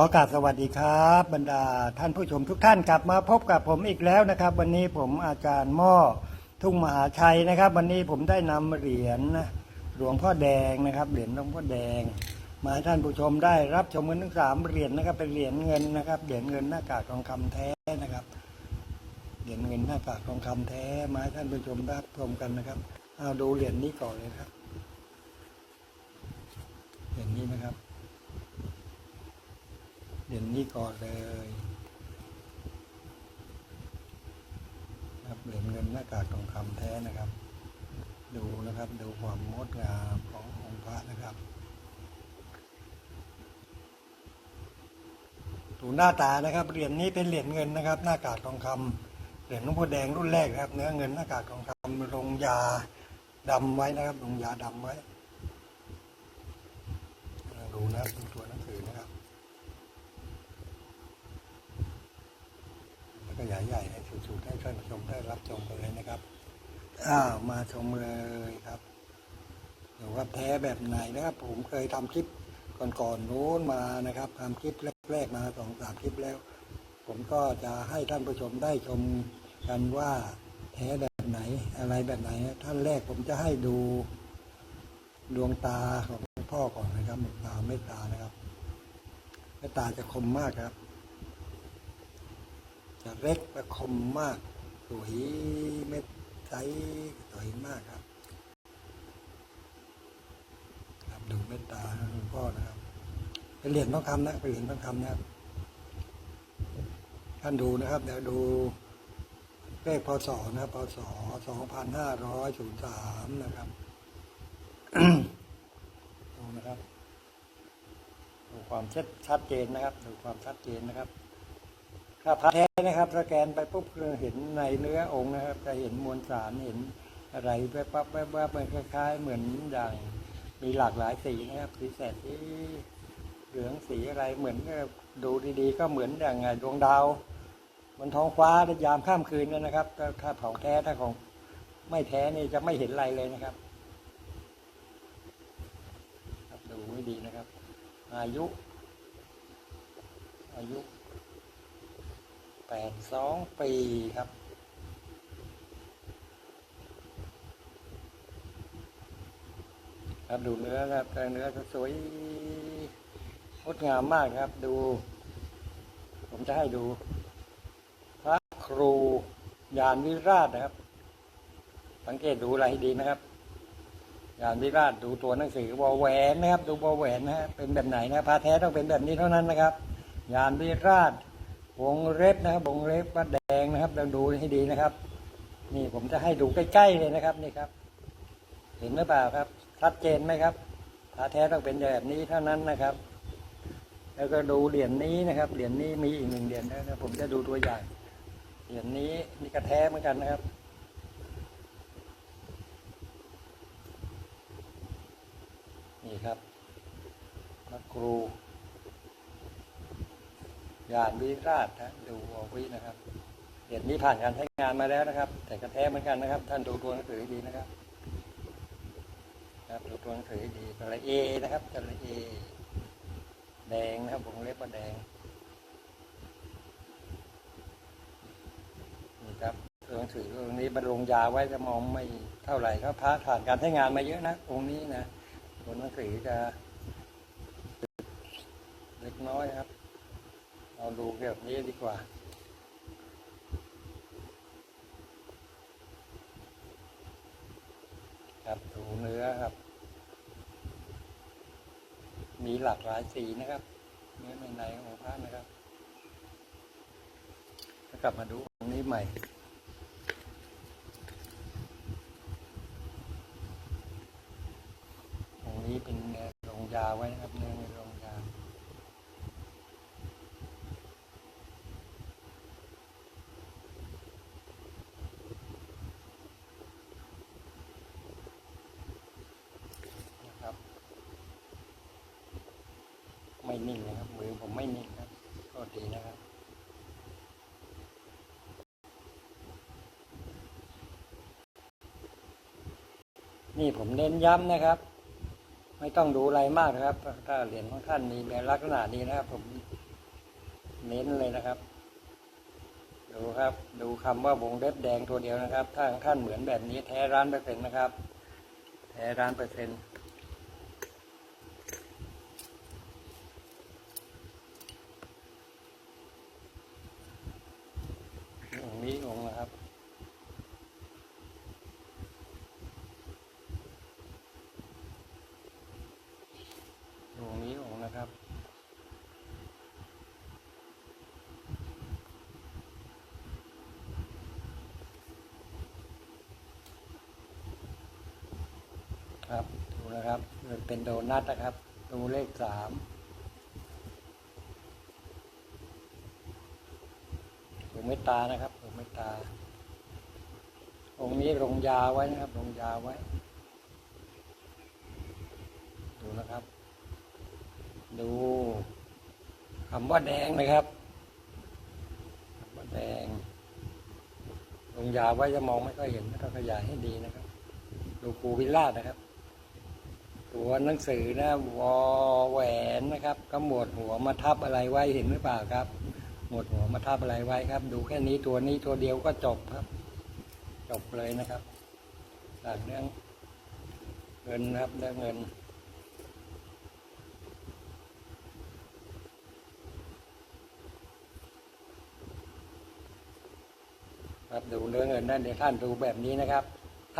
ขอกราบสวัสดีครับ บรรดาท่านผู้ชมทุกท่านกลับมาพบกับผมอีกแล้วนะครับ วันนี้ผมอาจารย์ม้อทุ่งมหาชัยนะครับ วันนี้ผมได้นำเหรียญหลวงพ่อแดงนะครับเหรียญหลวงพ่อแดง มาให้ท่านผู้ชมได้รับชมกันทั้งสามเหรียญนะครับเป็นเหรียญเงินนะครับเหรียญเงินหน้ากากทองคำแท้นะครับเหรียญเงินหน้ากากทองคำแท้มาให้ท่านผู้ชมรับชมกันนะครับเอาดูเหรียญนี้ก่อนเลยครับเหรียญนี้นะครับ เหรียญนี้ก่อนเลยครับเหรียญเงินหน้ากากทองคำแท้นะครับ ดูนะครับดูความงดงามขององค์พระนะครับ ดูหน้าตานะครับเหรียญนี้เป็นเหรียญเงินนะครับ หน้ากากทองคำเหรียญหลวงพ่อแดงรุ่นแรกนะครับ เนื้อเงินหน้ากากทองคำลงยาดำไว้นะครับลงยาดำไว้ดูนะดูตัวหนังสือนะครับ แล้วก็ใหญ่ให้สูดๆให้ท่านผู้ชมได้รับชมกันเลยนะครับอ้าวมาชมเลยครับเดี๋ยวว่าแท้แบบไหนนะครับ ผมเคยทำคลิปก่อนๆนู้นมานะครับทำคลิปแรกๆมาสองสามคลิปแล้ว ผมก็จะให้ท่านผู้ชมได้ชมกันว่าแท้แบบไหนอะไรแบบไหน ท่านแรกผมจะให้ดูดวงตาของหลวงพ่อก่อนนะครับดวงตาเมตตานะครับเมตตาจะคมมากครับ จะเล็กและคมมากสวยเม็ดใสสวยมากครับครับดูเมตตาหลวงพ่อนะครับเป็นเหรียญทองคำนะเป็นเหรียญทองคำนะครับท่านดูนะครับเดี๋ยวดูเลขพศนะครับพศสองพันห้าร้อยศูนย์สามนะครับดูนะครับดูความชัดชัดเจนนะครับดูความชัดเจนนะครับ ถ้าพระแท้นะครับสแกนไปปุ๊บคือเห็นในเนื้อองค์นะครับ จะเห็นมวลสารเห็นอะไรแวบๆแวบๆมันคล้ายๆ เหมือนอย่างมีหลากหลายสีนะครับสีแสดสีเหลืองสีอะไรเหมือนดูดีๆ ก็เหมือนอย่างไงดวงดาวบนท้องฟ้าในยามข้ามคืนกันนะครับ ถ้าถ้าของแท้ถ้าของไม่แท้นี่จะไม่เห็นอะไรเลยนะครับครับดูให้ดีนะครับ อายุ อายุ แปดสองปีครับ ครับดูเนื้อครับแต่เนื้อจะสวยงดงามมากครับ ดู ผมจะให้ดู พระครูยานวิราชนะครับ สังเกตดูอะไรดีนะครับยานวิราชดูตัวหนังสือบอแหวนนะครับ ดูบอแหวนนะฮะเป็นแบบไหนนะพระแท้ต้องเป็นแบบนี้เท่านั้นนะครับ ยานวิราช วงเล็บนะครับวงเล็บว่าแดงนะครับเราดูให้ดีนะครับ นี่ผมจะให้ดูใกล้ๆเลยนะครับนี่ครับ เห็นหรือเปล่าครับชัดเจนไหมครับพระแท้ต้องเป็นแบบนี้เท่านั้นนะครับ แล้วก็ดูเหรียญนี้นะครับเหรียญนี้มีอีกหนึ่งเหรียญนะครับผมจะดูตัวอย่างเหรียญนี้นี่ก็แท้เหมือนกันนะครับนี่ครับพระครู ยานวิราชนะดูเอาไวินะครับเหรียญนี้ผ่านการใช้งานมาแล้วนะครับ แต่กระแท้เหมือนกันนะครับ ท่านดูตัวหนังสือดีนะครับครับดูตัวหนังสือดีตระเอนะครับตระเอแดงนะครับวงเล็บว่าแดงนี่ครับตัวหนังสือตรงนี้บรรลงยาไว้จะมองไม่เท่าไหร่ครับพระผ่านการใช้งานมาเยอะนะองค์นี้นะตัวหนังสือจะเล็กน้อยครับ ดูแบบนี้ดีกว่า ครับดูเนื้อครับ มีหลากหลายสีนะครับ เนื้อในในของพระนะครับก็กลับมาดูองนี้ใหม่ องค์นี้เป็นเนื้อลงยาไว้นะครับ เนื้อในลงยา นะครับ ไม่ นิ่งนะครับ มือผมไม่นิ่งครับก็ดีนะครับนี่ผมเน้นย้ำนะครับ ไม่ต้องดูอะไรมากนะครับ ถ้าเหรียญของท่านมีลักษณะนี้นะครับ ผมเน้นเลยนะครับ ดูครับ ดูคำว่าวงเล็บแดงตัวเดียวนะครับ ถ้าท่านเหมือนแบบนี้แท้ร้านเปอร์เซ็นต์นะครับ แท้ร้านเปอร์เซ็นต์องค์นี้องค์นะครับ องค์นี้องค์นะครับ ครับดู นะครับเป็นโดนัทนะครับดูเลขสามดูเมตตานะครับดูเมตตา องค์นี้ลงยาไว้นะครับ ลงยาไว้ ดูนะครับ ดูคำว่าแดงนะครับคำว่าแดง ลงยาไว้จะมองไม่ค่อยเห็นต้องขยายให้ดีนะครับดูปูวิลล่านะครับ ตัวหนังสือนะวอแหวนนะครับ ก็หมวดหัวมาทับอะไรไว้เห็นหรือเปล่าครับ หมวดหัวมาทับอะไรไว้ครับ ดูแค่นี้ตัวนี้ตัวเดียวก็จบครับ จบเลยนะครับจากเรื่องเงินนะครับเรื่องเงินครับดูเรื่องเงินนั่นเดี๋ยวท่านดูแบบนี้นะครับ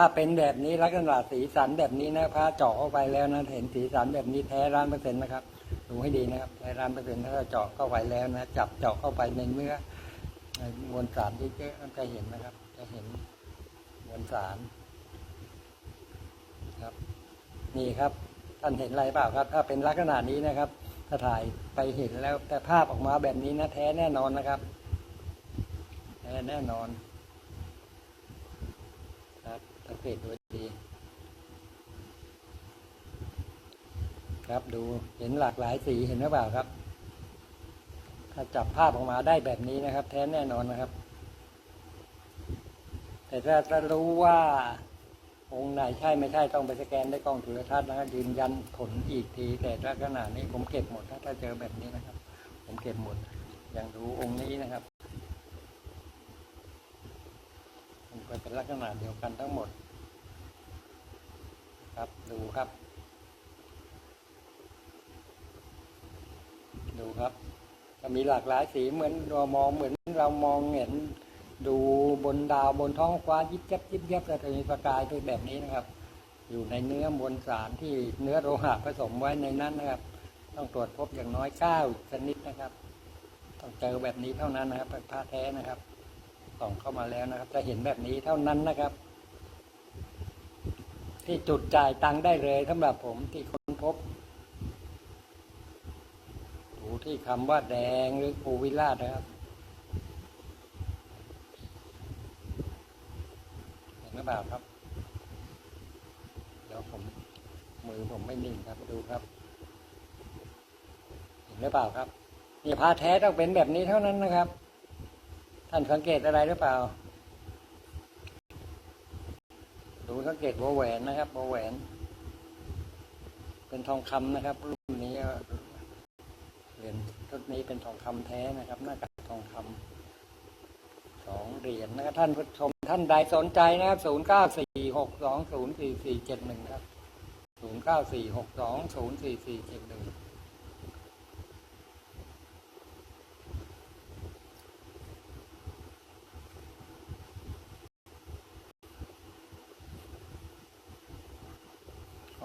ถ้าเป็นแบบนี้ลักษณะสีสันแบบนี้นะพระเจาะเข้าไปแล้วนะเห็นสีสันแบบนี้แท้ร้านเปอร์เซ็นต์นะครับดูให้ดีนะครับแท้ร้านเปอร์เซ็นต์ถ้าเราเจาะเข้าไปแล้วนะจับเจาะเข้าไปในเนื้อในมวลสารที่เยอะๆจะเห็นนะครับ จะเห็นมวลสารครับ นี่ครับ ท่านเห็นอะไรเปล่าครับ ถ้าเป็นลักษณะนี้นะครับถ้าถ่ายไปเห็นแล้วแต่ภาพออกมาแบบนี้นะแท้แน่นอนนะครับแท้แน่นอน ครับดูดี ครับดูเห็นหลากหลายสีเห็นหรือเปล่าครับ ถ้าจับภาพออกมาได้แบบนี้นะครับ แท้แน่นอนนะครับ แต่ถ้าจะรู้ว่าองค์ไหนใช่ไม่ใช่ต้องไปสแกนได้กล้องจุลทรรศน์นะครับยืนยันผลอีกที แต่ลักษณะนี้ผมเก็บหมด ถ้าถ้าเจอแบบนี้นะครับ ผมเก็บหมด อย่างดูองค์นี้นะครับมันเป็นลักษณะเดียวกันทั้งหมด ครับดูครับ ดูครับจะมีหลากหลายสีเหมือนเรามองเหมือนเรามองเห็นดูบนดาวบนท้องฟ้ายิบยับยิบยับแต่จะมีประกายเป็นแบบนี้นะครับ อยู่ในเนื้อมวลสารที่เนื้อโลหะผสมไว้ในนั้นนะครับ ต้องตรวจพบอย่างน้อยเก้าชนิดนะครับ ต้องเจอแบบนี้เท่านั้นนะครับเป็นผ้าแท้นะครับส่องเข้ามาแล้วนะครับ จะเห็นแบบนี้เท่านั้นนะครับ ที่จุดจ่ายตังค์ได้เลยสำหรับผมที่ค้นพบดูที่คำว่าแดงหรือปูวิล่าชนะครับเห็นหรือเปล่าครับ เดี๋ยวผมมือผมไม่นิ่งครับดูครับ เห็นหรือเปล่าครับนี่ผ้าแท้ต้องเป็นแบบนี้เท่านั้นนะครับ ท่านสังเกตอะไรหรือเปล่า ดูสังเกตวงแหวนนะครับวแหวน เป็นทองคำนะครับ รุ่นนี้เหรียญรุ่นนี้เป็นทองคำแท้นะครับหน้ากากทองคำสองเหรียญนะครับท่านผู้ชมท่านใดสนใจนะครับศูนย์เก้าสี่หกสองศูนย์สี่สี่เจ็ดหนึ่งครับศูนย์เก้าสี่หกสองศูนย์สี่สี่เจ็ดหนึ่ง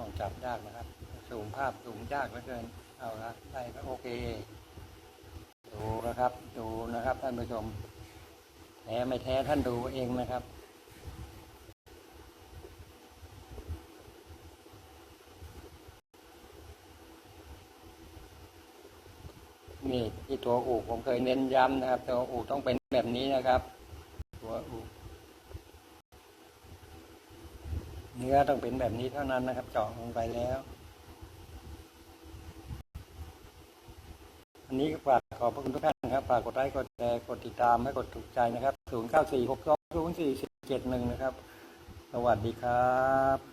องจับยากนะครับ สูงภาพสูงยากเหลือเกิน เอาละได้ก็โอเค ดูนะครับ ดูนะครับท่านผู้ชมแท้ไม่แท้ท่านดูเองนะครับนี่ที่ตัวอูผมเคยเน้นย้ำนะครับ ตัวอูต้องเป็นแบบนี้นะครับ ตัวอู เนื้อต้องเป็นแบบนี้เท่านั้นนะครับ เจาะลงไปแล้ว อันนี้ฝากขอบพระคุณทุกท่านนะครับ ฝากกดไลค์กดแชร์กดติดตามและกดถูกใจนะครับ 0 9 4 6 2 0 4 7 1นะครับ สวัสดีครับ